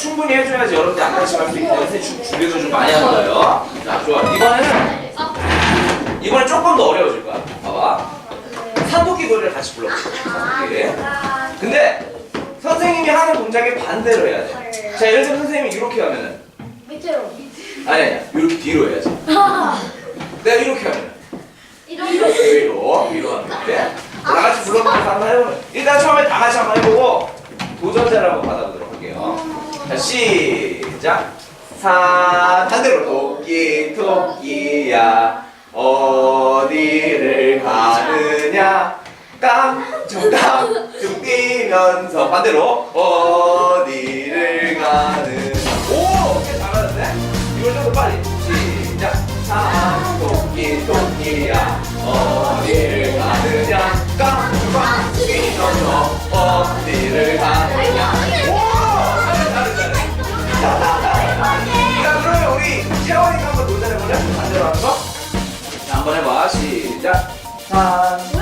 충분히 해줘야지 여러분들 안 다치면 있기 때문에 주- 준비도 좀 많이 하는 거예요. 자 좋아 이번에는 이번엔 조금 더 어려워질 거야. 봐봐. 산토끼 노래를 같이 불러보자. 산토끼. 근데 선생님이 하는 동작의 반대로 해야 돼 자 예를 들면 선생님이 이렇게 하면은. 밑으로. 아니 이렇게 뒤로 해야지. 내가 이렇게 하면 이런 위로 위로 하는데 다 같이 불러보면서 한번 해보면 일단 처음에 다 같이 한번 해보고 도전자를 한번 할게요 자 시작. 산 반대로 토끼 토끼야 어디를 가느냐? 깡충깡충 뛰면서 반대로 어디를 가느냐? 오꽤 잘하는데? 이걸 좀 더 빨리 하는 거? 자 한번 해봐 시작 산